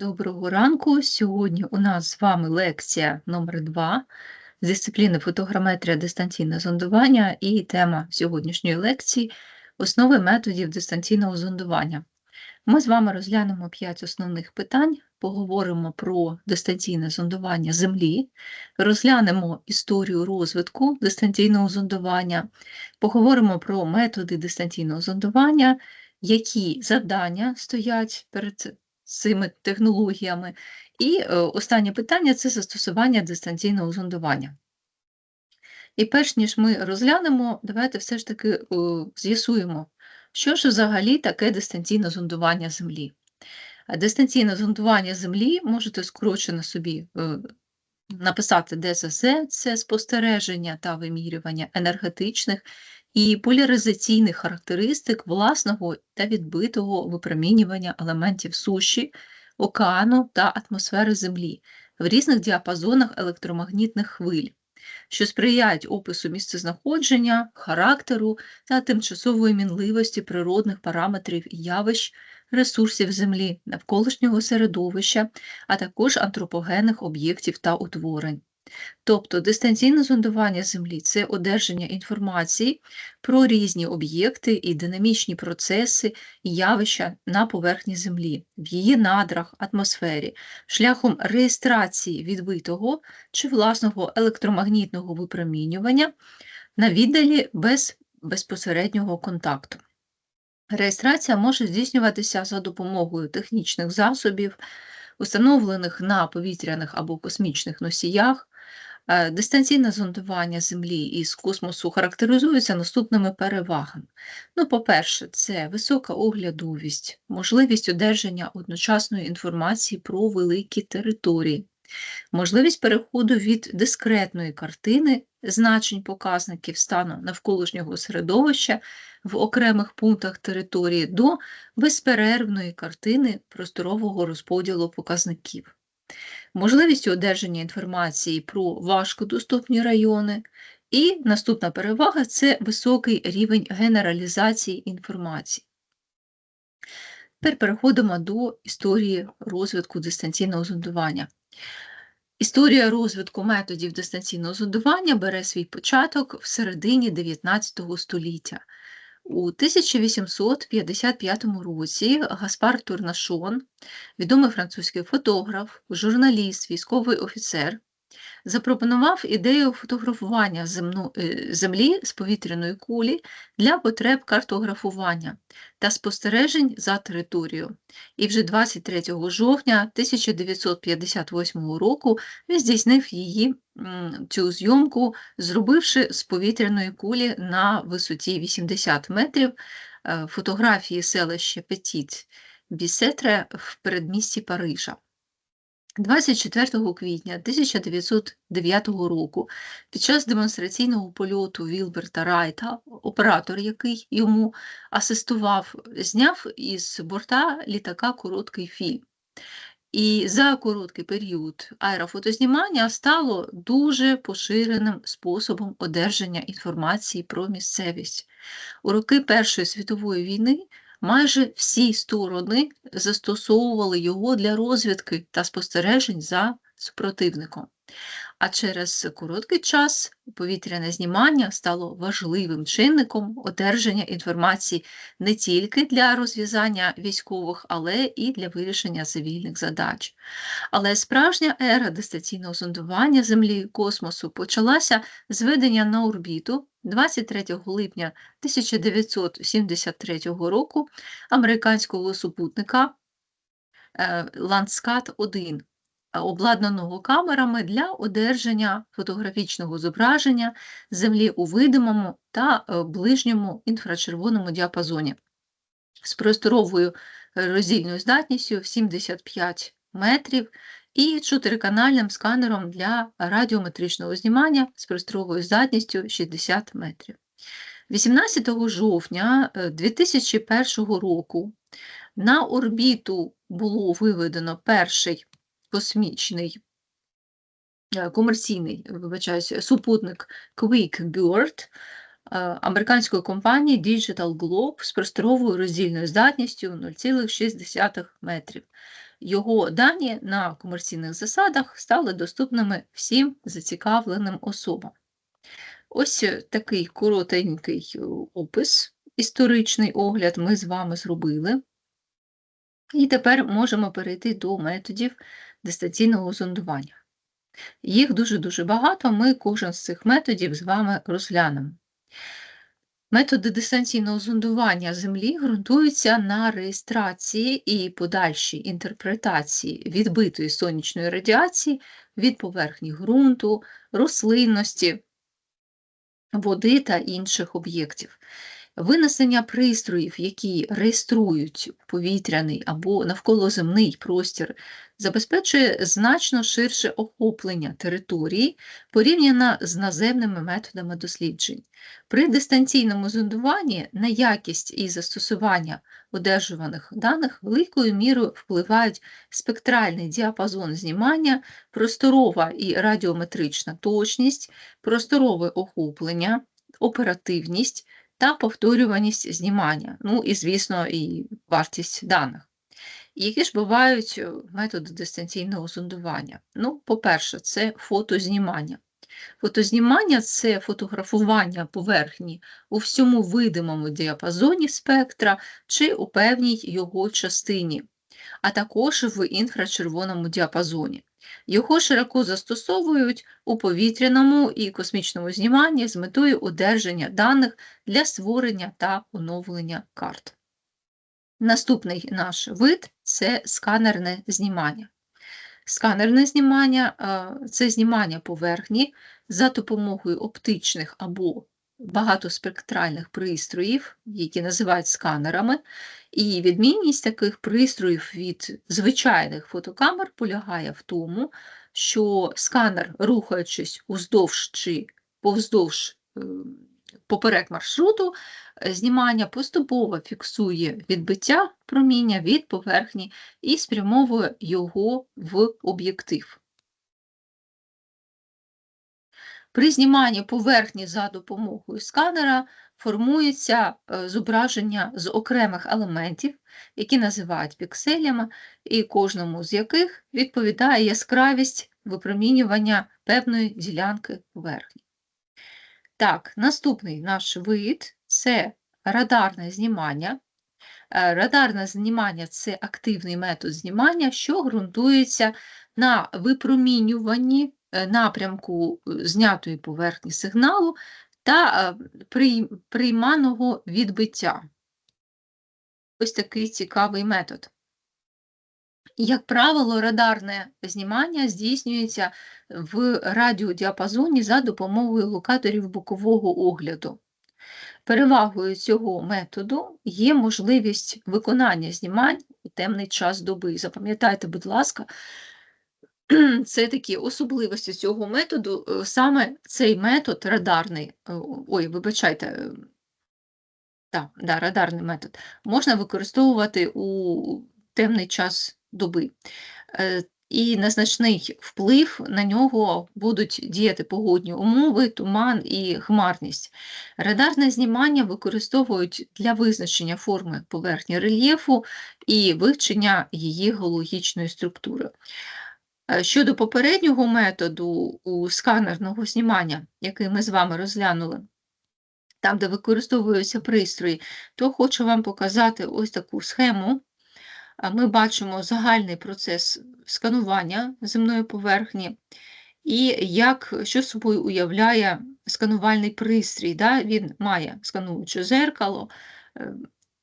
Доброго ранку. Сьогодні у нас з вами лекція номер 2 з дисципліни фотограметрія дистанційне зондування і тема сьогоднішньої лекції основи методів дистанційного зондування. Ми з вами розглянемо 5 основних питань, поговоримо про дистанційне зондування Землі, розглянемо історію розвитку дистанційного зондування, поговоримо про методи дистанційного зондування, які завдання стоять перед цими технологіями. І е, останнє питання це застосування дистанційного зондування. І перш ніж ми розглянемо, давайте все ж таки е, з'ясуємо, що ж взагалі таке дистанційне зондування Землі. Дистанційне зондування Землі можете скорочено собі е, написати ДСЗ – це спостереження та вимірювання енергетичних і поляризаційних характеристик власного та відбитого випромінювання елементів суші, океану та атмосфери Землі в різних діапазонах електромагнітних хвиль, що сприяють опису місцезнаходження, характеру та тимчасової мінливості природних параметрів і явищ, ресурсів Землі, навколишнього середовища, а також антропогенних об'єктів та утворень. Тобто дистанційне зондування Землі це одержання інформації про різні об'єкти і динамічні процеси і явища на поверхні Землі, в її надрах, атмосфері, шляхом реєстрації відбитого чи власного електромагнітного випромінювання на віддалі без безпосереднього контакту. Реєстрація може здійснюватися за допомогою технічних засобів, установлених на повітряних або космічних носіях, дистанційне зондування Землі із космосу характеризується наступними перевагами. Ну, По-перше, це висока оглядовість, можливість одержання одночасної інформації про великі території, можливість переходу від дискретної картини значень показників стану навколишнього середовища в окремих пунктах території до безперервної картини просторового розподілу показників можливістю одержання інформації про важкодоступні райони. І наступна перевага це високий рівень генералізації інформації. Тепер переходимо до історії розвитку дистанційного зондування. Історія розвитку методів дистанційного зондування бере свій початок в середині 19 століття. У 1855 році Гаспар Турнашон, відомий французький фотограф, журналіст, військовий офіцер, запропонував ідею фотографування земну, е, землі з повітряної кулі для потреб картографування та спостережень за територією. І вже 23 жовтня 1958 року він здійснив її цю зйомку, зробивши з повітряної кулі на висоті 80 метрів е, фотографії селища Петіт Бісетре в передмісті Парижа. 24 квітня 1909 року під час демонстраційного польоту Вілберта Райта, оператор, який йому асистував, зняв із борта літака короткий фільм. І за короткий період аерофотознімання стало дуже поширеним способом одержання інформації про місцевість. У роки Першої світової війни майже всі сторони застосовували його для розвідки та спостережень за супротивником. А через короткий час повітряне знімання стало важливим чинником одержання інформації не тільки для розв'язання військових, але і для вирішення цивільних задач. Але справжня ера дистанційного зондування Землі і космосу почалася з ведення на орбіту 23 липня 1973 року американського супутника Landsat 1 обладнаного камерами для одержання фотографічного зображення Землі у видимому та е, ближньому інфрачервоному діапазоні з просторовою роздільною здатністю в 75 метрів і чотириканальним сканером для радіометричного знімання з просторовою здатністю 60 метрів. 18 жовтня 2001 е, року на орбіту було виведено перший космічний е, комерційний вибачаюсь, супутник Quick Bird е, американської компанії Digital Globe з просторовою роздільною здатністю 0,6 метрів. його дані на комерційних засадах стали доступними всім зацікавленим особам. Ось такий коротенький опис, історичний огляд ми з вами зробили. І тепер можемо перейти до методів дистанційного зондування. Їх дуже-дуже багато, ми кожен з цих методів з вами розглянемо. Методи дистанційного зондування Землі ґрунтуються на реєстрації і подальшій інтерпретації відбитої сонячної радіації від поверхні ґрунту, рослинності, води та інших об'єктів. Винесення пристроїв, які реєструють повітряний або навколоземний простір, забезпечує значно ширше охоплення території порівняно з наземними методами досліджень. При дистанційному зондуванні на якість і застосування одержуваних даних великою мірою впливають спектральний діапазон знімання, просторова і радіометрична точність, просторове охоплення, оперативність та повторюваність знімання, ну і, звісно, і вартість даних. Які ж бувають е, методи дистанційного зондування? Ну, по-перше, це фотознімання. Фотознімання це фотографування поверхні у всьому видимому діапазоні спектра чи у певній його частині, а також в інфрачервоному діапазоні. Його широко застосовують у повітряному і космічному зніманні з метою одержання даних для створення та оновлення карт. Наступний наш вид це сканерне знімання. Сканерне знімання це знімання поверхні за допомогою оптичних або багатоспектральних пристроїв, які називають сканерами, і відмінність таких пристроїв від звичайних фотокамер полягає в тому, що сканер, рухаючись уздовж чи повздовж е, поперек маршруту, знімання поступово фіксує відбиття проміння від поверхні і спрямовує його в об'єктив. При зніманні поверхні за допомогою сканера формується е, зображення з окремих елементів, які називають пікселями, і кожному з яких відповідає яскравість випромінювання певної ділянки поверхні. Так, наступний наш вид це радарне знімання. Е, радарне знімання це активний метод знімання, що ґрунтується на випромінюванні напрямку е, знятої поверхні сигналу та е, прийманого відбиття. Ось такий цікавий метод. Як правило, радарне знімання здійснюється в радіодіапазоні за допомогою локаторів бокового огляду. Перевагою цього методу є можливість виконання знімань у темний час доби. Запам'ятайте, будь ласка, це такі особливості цього методу. Е, саме цей метод радарний, е, ой, вибачайте, да, да, радарний метод, можна використовувати у темний час доби. Е, і незначний вплив на нього будуть діяти погодні умови, туман і хмарність. Радарне знімання використовують для визначення форми поверхні рельєфу і вивчення її геологічної структури. Е, щодо попереднього методу у сканерного знімання, який ми з вами розглянули, там, де використовуються пристрої, то хочу вам показати ось таку схему. Ми бачимо загальний процес сканування земної поверхні і як, що собою уявляє сканувальний пристрій. Да? Він має скануюче зеркало, е,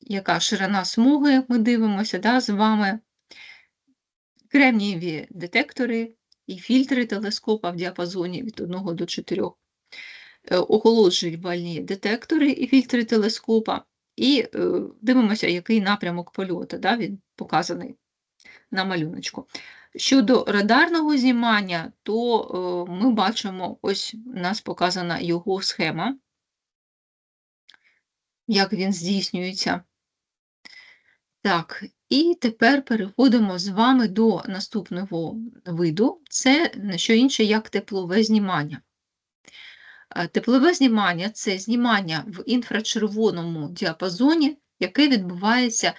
яка ширина смуги, ми дивимося да, з вами кремнієві детектори і фільтри телескопа в діапазоні від 1 до 4, е, охолоджувальні детектори і фільтри телескопа, і е, дивимося, який напрямок польоту, да, він показаний на малюночку. Щодо радарного знімання, то е, ми бачимо, ось у нас показана його схема, як він здійснюється. Так, і тепер переходимо з вами до наступного виду, це що інше, як теплове знімання. Теплове знімання це знімання в інфрачервоному діапазоні, яке відбувається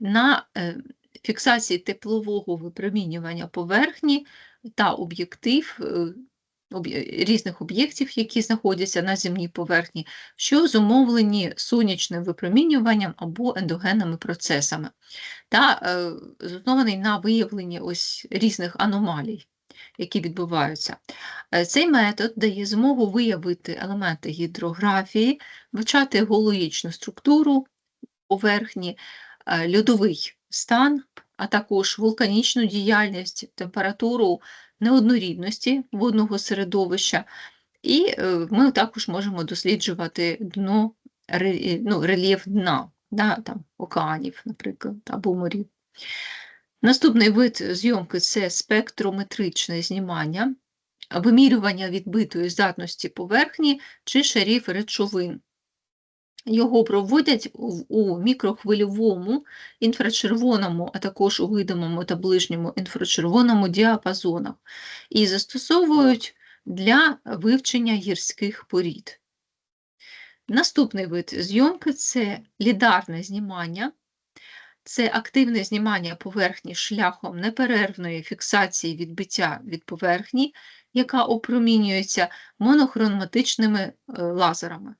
на е, фіксації теплового випромінювання поверхні та об'єктив е, різних об'єктів, які знаходяться на земній поверхні, що зумовлені сонячним випромінюванням або ендогенними процесами, та е, на виявленні ось різних аномалій, які відбуваються. Е, Цей метод дає змогу виявити елементи гідрографії, вивчати геологічну структуру поверхні, е, льодовий стан, а також вулканічну діяльність, температуру неоднорідності водного середовища. І е, ми також можемо досліджувати дно, ну, рельєф дна, да, там, океанів, наприклад, або морів. Наступний вид зйомки це спектрометричне знімання, вимірювання відбитої здатності поверхні чи шарів речовин. Його проводять у мікрохвильовому, інфрачервоному, а також у видимому та ближньому інфрачервоному діапазонах і застосовують для вивчення гірських порід. Наступний вид зйомки це лідарне знімання. Це активне знімання поверхні шляхом неперервної фіксації відбиття від поверхні, яка опромінюється монохроматичними е, лазерами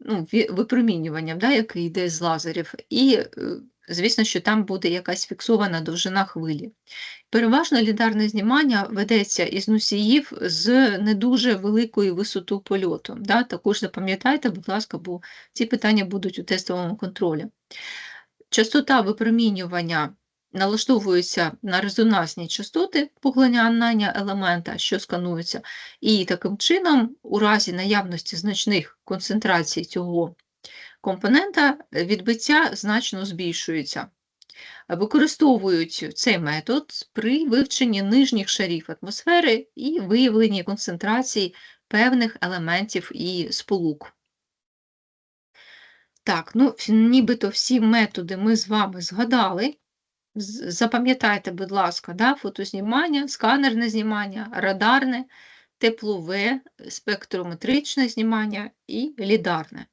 ну, випромінюванням, да, яке йде з лазерів, і, е, звісно, що там буде якась фіксована довжина хвилі. Переважно лідарне знімання ведеться із носіїв з не дуже великою висотою польоту. Да? Також запам'ятайте, будь ласка, бо ці питання будуть у тестовому контролі. Частота випромінювання налаштовується на резонансні частоти поглинання елемента, що скануються, і таким чином, у разі наявності значних концентрацій цього компонента, відбиття значно збільшується. Використовують цей метод при вивченні нижніх шарів атмосфери і виявленні концентрацій певних елементів і сполук. Так, ну, нібито всі методи ми з вами згадали. Запам'ятайте, будь ласка, да, фотознімання, сканерне знімання, радарне, теплове, спектрометричне знімання і лідарне.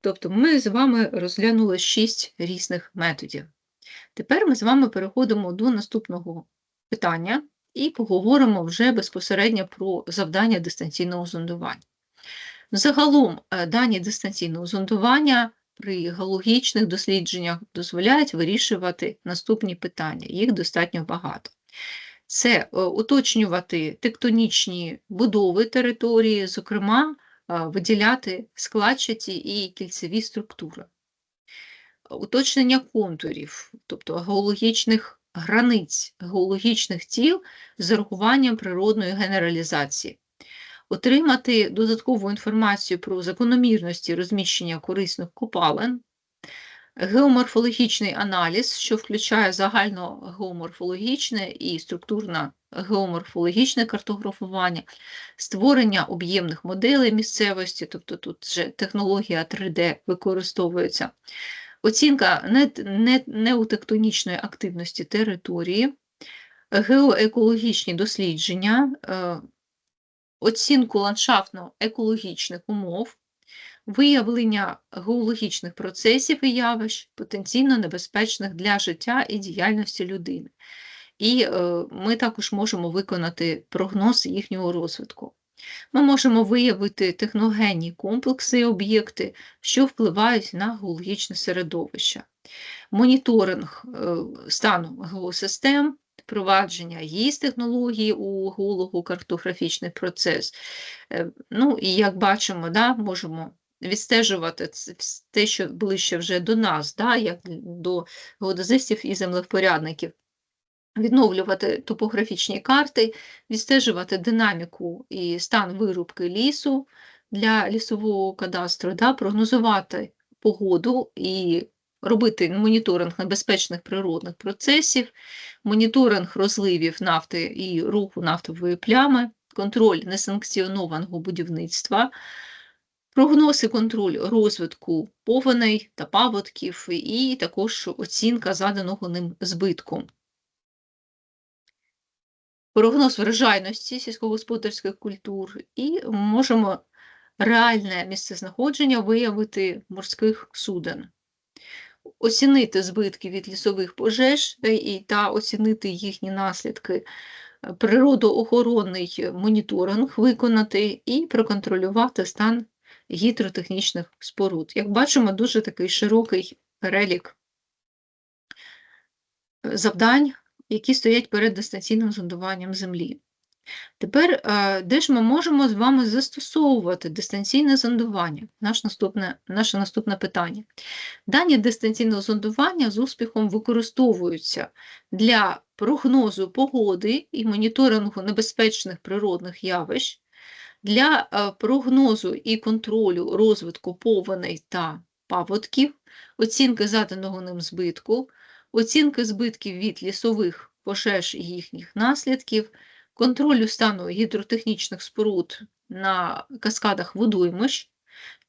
Тобто ми з вами розглянули шість різних методів. Тепер ми з вами переходимо до наступного питання і поговоримо вже безпосередньо про завдання дистанційного зондування. Загалом е, дані дистанційного зондування при геологічних дослідженнях дозволяють вирішувати наступні питання. Їх достатньо багато. Це е, уточнювати тектонічні будови території, зокрема, е, виділяти складчаті і кільцеві структури. Уточнення контурів, тобто геологічних границь, геологічних тіл з урахуванням природної генералізації отримати додаткову інформацію про закономірності розміщення корисних копалин, геоморфологічний аналіз, що включає загальногеоморфологічне і структурно-геоморфологічне картографування, створення об'ємних моделей місцевості, тобто тут вже технологія 3D використовується, оцінка не- не- неотектонічної активності території, геоекологічні дослідження, е, оцінку ландшафтно-екологічних умов, виявлення геологічних процесів і явищ, потенційно небезпечних для життя і діяльності людини. І е, ми також можемо виконати прогноз їхнього розвитку. Ми можемо виявити техногенні комплекси і об'єкти, що впливають на геологічне середовище, моніторинг е, стану геосистем, впровадження ГІС технології у геолого-картографічний процес. Е, Ну і як бачимо, да, можемо відстежувати те, що ближче вже до нас, да, як до геодезистів і землевпорядників. Відновлювати топографічні карти, відстежувати динаміку і стан вирубки лісу для лісового кадастру, да, прогнозувати погоду і робити моніторинг небезпечних природних процесів, моніторинг розливів нафти і руху нафтової плями, контроль несанкціонованого будівництва, прогноз і контроль розвитку повеней та паводків, і також оцінка заданого ним збитку. Прогноз врожайності сільськогосподарських культур і можемо реальне місцезнаходження виявити морських суден. Оцінити збитки від лісових пожеж е, і та оцінити їхні наслідки, е, природоохоронний моніторинг виконати і проконтролювати стан гідротехнічних споруд. Як бачимо, дуже такий широкий перелік е, завдань, які стоять перед дистанційним зондуванням землі. Тепер, е, де ж ми можемо з вами застосовувати дистанційне зондування? Наш наступне, наше наступне питання. Дані дистанційного зондування з успіхом використовуються для прогнозу погоди і моніторингу небезпечних природних явищ, для е, прогнозу і контролю розвитку повеней та паводків, оцінки заданого ним збитку, оцінки збитків від лісових пожеж і їхніх наслідків, контролю стану гідротехнічних споруд на каскадах водоймищ,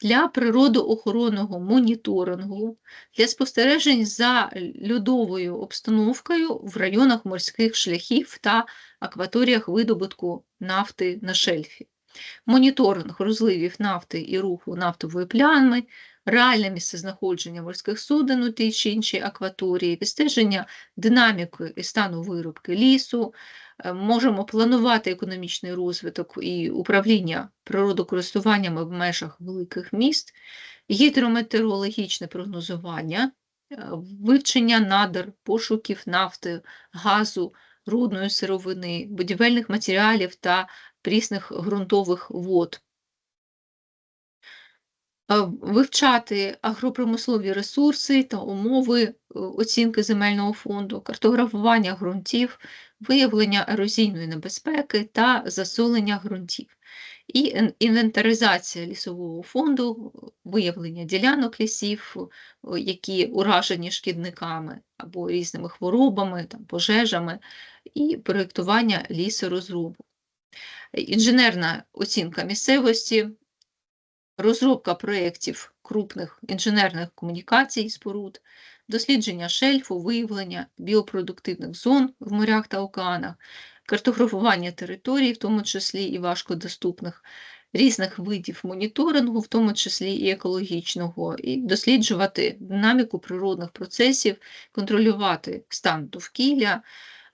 для природоохоронного моніторингу, для спостережень за льодовою обстановкою в районах морських шляхів та акваторіях видобутку нафти на шельфі. Моніторинг розливів нафти і руху нафтової плями, реальне місцезнаходження морських суден у тій чи іншій акваторії, відстеження динаміки і стану виробки лісу, можемо планувати економічний розвиток і управління природокористуваннями в межах великих міст, гідрометеорологічне прогнозування, е, вивчення надр, пошуків нафти, газу, рудної сировини, будівельних матеріалів та прісних ґрунтових вод. Е, вивчати агропромислові ресурси та умови е, оцінки земельного фонду, картографування ґрунтів, виявлення ерозійної небезпеки та засолення ґрунтів, і інвентаризація лісового фонду, виявлення ділянок лісів, які уражені шкідниками або різними хворобами, там, пожежами, і проєктування лісорозрубу. Інженерна оцінка місцевості, розробка проєктів крупних інженерних комунікацій споруд, дослідження шельфу, виявлення біопродуктивних зон в морях та океанах, картографування територій, в тому числі і важкодоступних, різних видів моніторингу, в тому числі і екологічного, і досліджувати динаміку природних процесів, контролювати стан довкілля.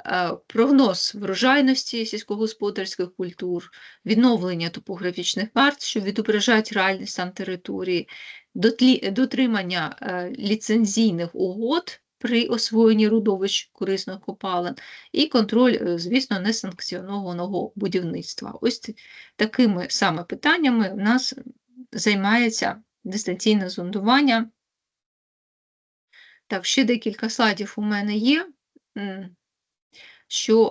Е, прогноз врожайності сільськогосподарських культур, відновлення топографічних карт, що відображають реальний стан території, дотримання е, ліцензійних угод при освоєнні рудовищ корисних копалин і контроль, е, звісно, несанкціонованого будівництва. Ось такими саме питаннями у нас займається дистанційне зондування. Так, ще декілька слайдів у мене є що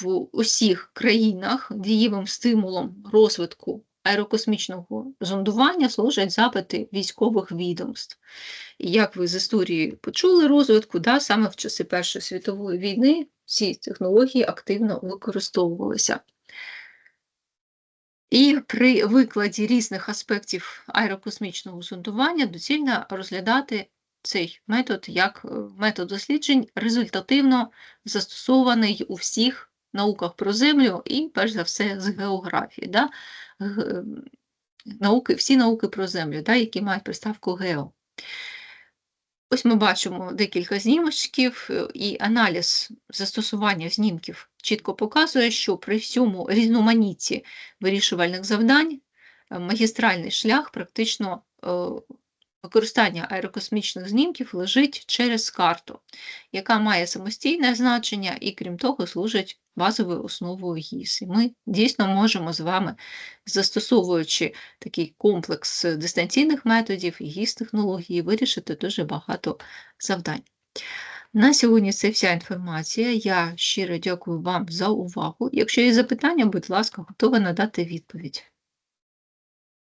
в усіх країнах дієвим стимулом розвитку аерокосмічного зондування служать запити військових відомств. Як ви з історії почули розвитку, да, саме в часи Першої світової війни ці технології активно використовувалися. І при викладі різних аспектів аерокосмічного зондування доцільно розглядати цей метод як е, метод досліджень результативно застосований у всіх науках про землю і, перш за все, з географії. Да? Науки, Всі науки про землю, да, які мають приставку гео. Ось ми бачимо декілька знімочків, е, і аналіз застосування знімків чітко показує, що при всьому різноманітті вирішувальних завдань е, магістральний шлях практично Використання аерокосмічних знімків лежить через карту, яка має самостійне значення і, крім того, служить базовою основою ГІС. І ми дійсно можемо з вами, застосовуючи такий комплекс дистанційних методів і ГІС-технології, вирішити дуже багато завдань. На сьогодні це вся інформація. Я щиро дякую вам за увагу. Якщо є запитання, будь ласка, готова надати відповідь.